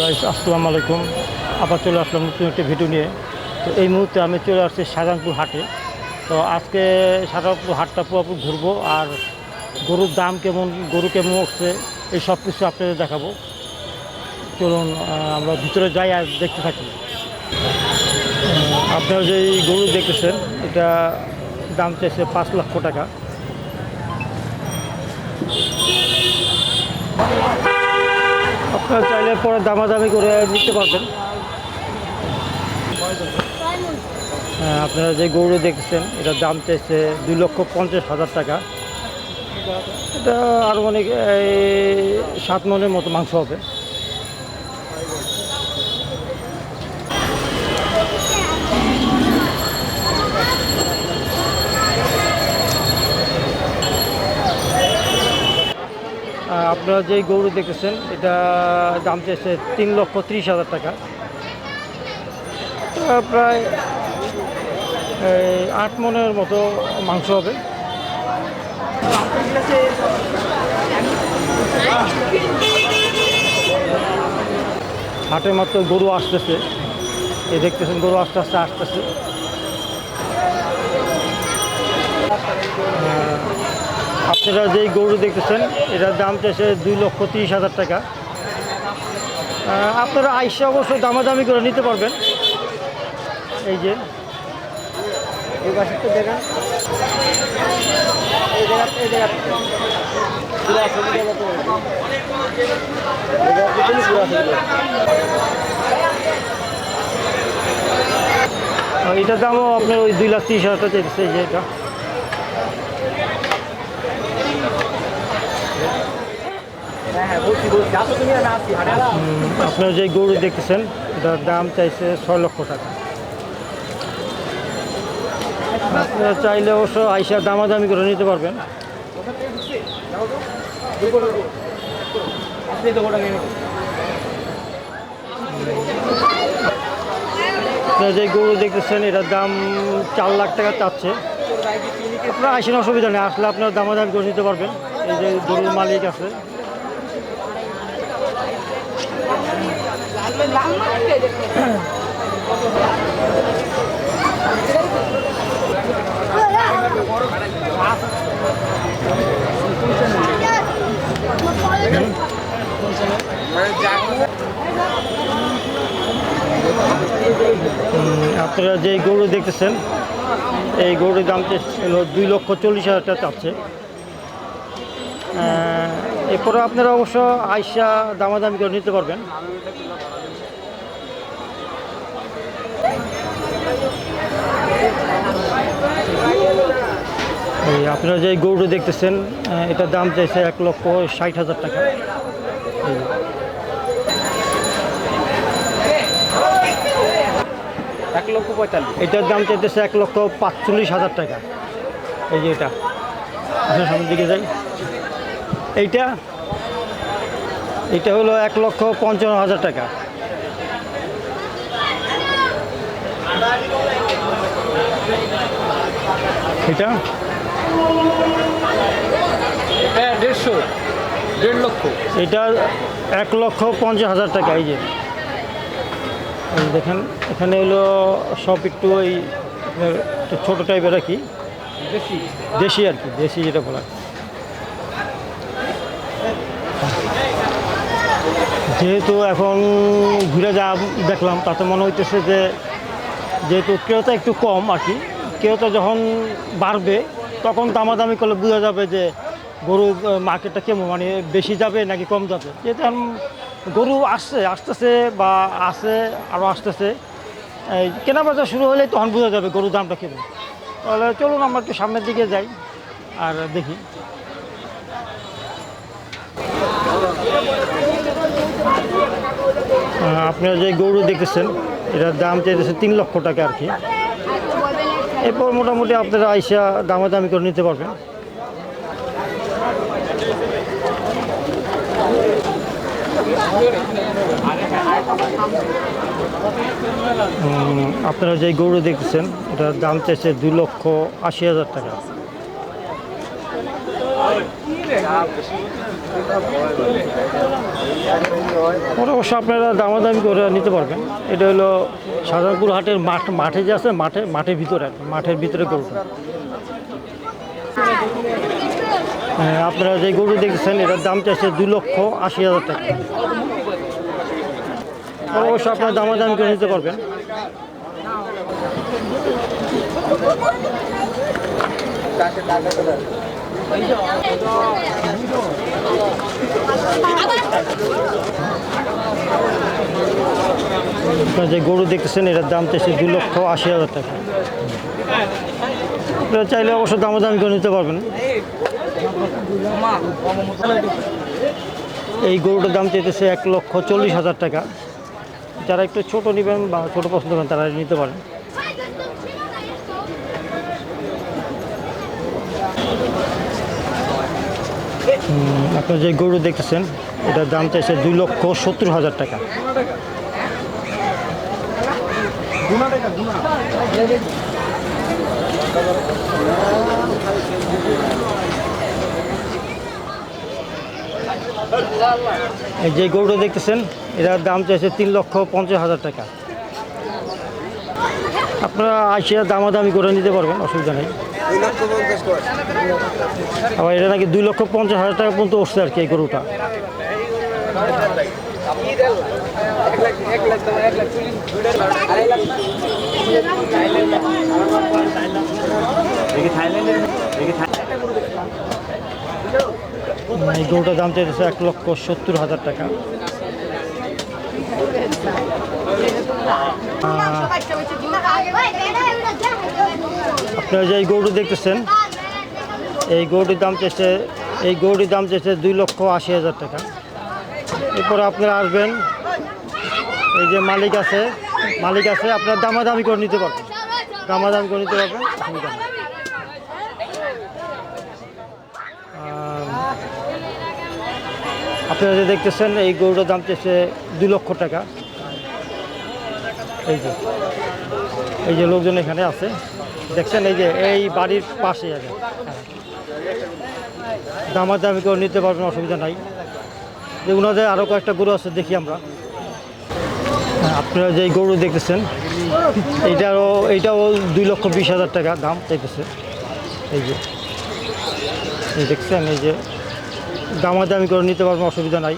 Guys আসসালামু আলাইকুম। আবার চলে আসলাম নতুন একটি ভিডিও নিয়ে। তো এই মুহূর্তে আমি চলে আসছি শাহজাহানপুর হাটে। তো আজকে শাহজাহানপুর হাটটা পুরোপুরি ঘুরবো আর গরুর দাম কেমন, গরু কেমন উঠছে, এই সব কিছু আপনাদের দেখাবো। চলুন আমরা ভিতরে যাই আর দেখতে থাকি। আপনারা যে গরু দেখেছেন এটা দাম চাইছে পাঁচ লক্ষ টাকা। চাইলে পরে দামাদামি করে নিতে পারবেন। হ্যাঁ, আপনারা যে গরু দেখছেন এটা দাম চাইছে দুই লক্ষ পঞ্চাশ হাজার টাকা। এটা আরও অনেক সাত মনের মতো মাংস হবে। আপনারা যে গরু দেখেছেন এটা দাম চাইছে তিন লক্ষ ত্রিশ হাজার টাকা। প্রায় আট মনের মতো মাংস হবে। হাটে মাত্র গরু আসতেছে। এই দেখতেছেন, গরু আস্তে আস্তে আসতেছে। আপনারা যেই গরু দেখতেছেন, এটার দাম চাইছে দুই লক্ষ তিরিশ হাজার টাকা। আপনারা আইসে অবশ্য দামাদামি করে নিতে পারবেন। এই যে এটার দামও আপনার ওই দুই লাখ তিরিশ হাজার টাকা চাইছে এটা। আপনারা যে গরু দেখতেছেন, এটার দাম চাইছে ছয় লক্ষ টাকা। আপনারা চাইলে অবশ্য আইসা দামাদামি করে নিতে পারবেন। আপনারা যে গরু দেখতেছেন, এটার দাম চার লাখ টাকা চাচ্ছে। আপনারা আইসেন অসুবিধা নেই, আসলে আপনারা দামাদামি করে নিতে পারবেন। এই যে গরুর মালিক আছে। আপনারা যে গরু দেখতেছেন, এই গরুর দাম দুই লক্ষ চল্লিশ হাজার টাকা চাচ্ছে। এরপরে আপনারা অবশ্য আইসা দামাদামি করে নিতে পারবেন। এই আপনারা যে গরুটা দেখতেছেন এটার দাম চাইছে এক লক্ষ ষাট হাজার টাকা। এক লক্ষ পঁয়তাল্লিশ। এটার দাম চাইতেছে এক লক্ষ পাঁচচল্লিশ হাজার টাকা। এই যে এটা। আপনার সামনের দিকে যাই। এইটা এটা হলো এক লক্ষ পঞ্চান্ন হাজার টাকা। এটা? হ্যাঁ দেড়শো দেড় লক্ষ। এটা এক লক্ষ পঞ্চাশ হাজার টাকা এই যে। দেখেন এখানে হলো সব একটু ওই ছোটো টাইপের আর কি। দেশি। আর কি দেশি যেটা বলা যেহেতু এখন ঘুরে যা দেখলাম তাতে মনে হইতেছে যে যেহেতু ক্রেতা একটু কম আর কি ক্রেতা যখন বাড়বে তখন দামাদামি করলে বোঝা যাবে যে গরু মার্কেটটা কেমন মানে বেশি যাবে নাকি কম যাবে? যেহেতু গরু আসছে, আসতেছে বা আসে আরও আসতেছে কেনা বেচা শুরু হলে তখন বোঝা যাবে গরুর দামটা কেমন। তাহলে চলুন আমরা একটু সামনের দিকে যাই আর দেখি। আপনারা যে গরু দেখেছেন এটার দাম চাইতেছে তিন লক্ষ টাকা আর কি। এরপর মোটামুটি আপনারা আইসা দামাদামি করে নিতে পারবেন। আপনারা যে গরু দেখছেন এটার দাম চাইছে দু লক্ষ আশি হাজার টাকা। ওটা অবশ্য আপনারা দামাদামি করে নিতে পারবেন। এটা হলো সাজানপুর হাটের মাঠ মাঠে যে আছে মাঠে মাঠের ভিতরে মাঠের ভিতরে গরুটা। হ্যাঁ, আপনারা যে গরু দেখছেন এটার দাম চাইছে দু লক্ষ আশি হাজার টাকা। অবশ্য আপনারা দামাদামি করে নিতে পারবেন। যে গরু দেখতেছেন, এটার দাম চাইছে দু লক্ষ আশি হাজার টাকা। চাইলে অবশ্য দামাদামি করে নিতে পারবেন। এই গরুটার দাম চাইতেছে এক লক্ষ চল্লিশ হাজার টাকা। যারা একটু ছোট নেবেন বা ছোট পছন্দ করেন, তারা নিতে পারেন। আপনারা যে গরু দেখতেছেন, এটার দাম চাইছে দুই লক্ষ সত্তর হাজার টাকা। এই যে গরুটা দেখতেছেন, এটার দাম চাইছে তিন লক্ষ পঞ্চাশ হাজার টাকা। আপনারা আসিয়া দামাদামি করে নিতে পারবেন, অসুবিধা নেই। আবার এটা নাকি দুই লক্ষ পঞ্চাশ হাজার টাকা পর্যন্ত উঠছে আর কি এই গরুটা। এই গরুটার দাম চাইতেছে এক লক্ষ সত্তর হাজার টাকা। আপনারা যে এই গরুটা দেখতেছেন, এই গরুটির দাম চাইছে, এই গরুটির দাম চাইছে দুই লক্ষ আশি হাজার টাকা। এরপরে আপনারা আসবেন, এই যে মালিক আছে মালিক আছে, আপনার দামাদামি করে নিতে পারবেন। দামাদামি করে নিতে পারবেন আপনারা যে দেখতেছেন, এই গরুটার দাম চাইছে দুই লক্ষ টাকা। এই যে। এই যে লোকজন এখানে আছে। দেখছেন এই যে এই বাড়ির পাশে আছে দামাদামি করে নিতে পারবেন অসুবিধা নাই। যে ওনাদের আরও কয়েকটা গরু আছে দেখি আমরা। হ্যাঁ, আপনারা যে গরু দেখতেছেন এইটারও এইটাও দুই লক্ষ বিশ হাজার টাকা দাম চাইতেছে। এই যে। দেখছেন এই যে। দামাদামি করে নিতে পারবেন অসুবিধা নাই।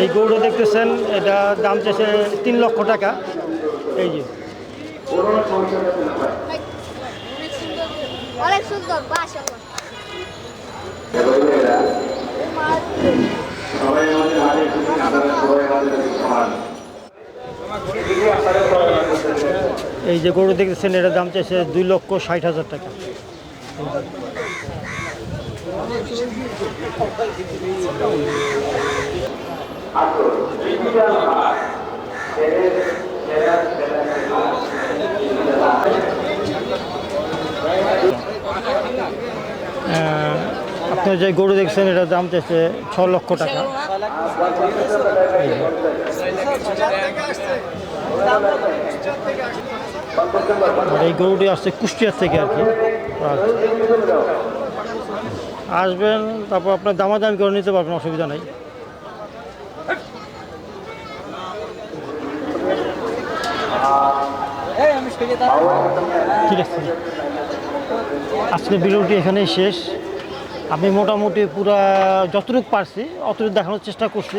এই গরুটা দেখতেছেন এটা দাম চাইছে তিন লক্ষ টাকা। এই যে। অনেক সুন্দর এই যে গরু দেখতেছেন এটার দাম চাইছে দুই লক্ষ ষাট হাজার টাকা। আহ, আপনার যে গরু দেখছেন এটার দাম চাইছে ছ লক্ষ টাকা এই গরুটি আসছে কুষ্টিয়ার থেকে আর কি। আসবেন, তারপর আপনার দামাদামি করে নিতে পারবেন, অসুবিধা নেই। ঠিক আছে। আজকে ভিডিওটি এখানেই শেষ। আমি মোটামুটি পুরা যতটুকু পারছি, অতটুকু দেখানোর চেষ্টা করছি।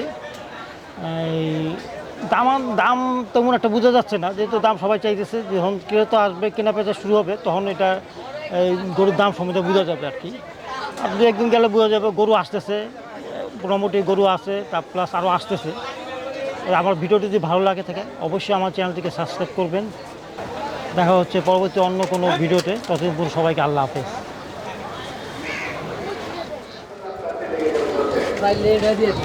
দাম দাম তেমন একটা বোঝা যাচ্ছে না, যেহেতু দাম সবাই চাইতেছে, যখন ক্রেতা আসবে, কেনা বেচা শুরু হবে, তখন এটা গরুর দাম সম্বন্ধে বোঝা যাবে আর কি। দু একদিন গেলে বোঝা যাবে গরু আসতেছে, মোটামুটি গরু আছে তার প্লাস আরও আসতেছে। আমার ভিডিওটি যদি ভালো লাগে থাকে, অবশ্যই আমার চ্যানেলটিকে সাবস্ক্রাইব করবেন। দেখা হচ্ছে পরবর্তী অন্য কোনো ভিডিওতে। ততদিন পর্যন্ত সবাইকে আল্লাহ হাফেজ। দিয়েছে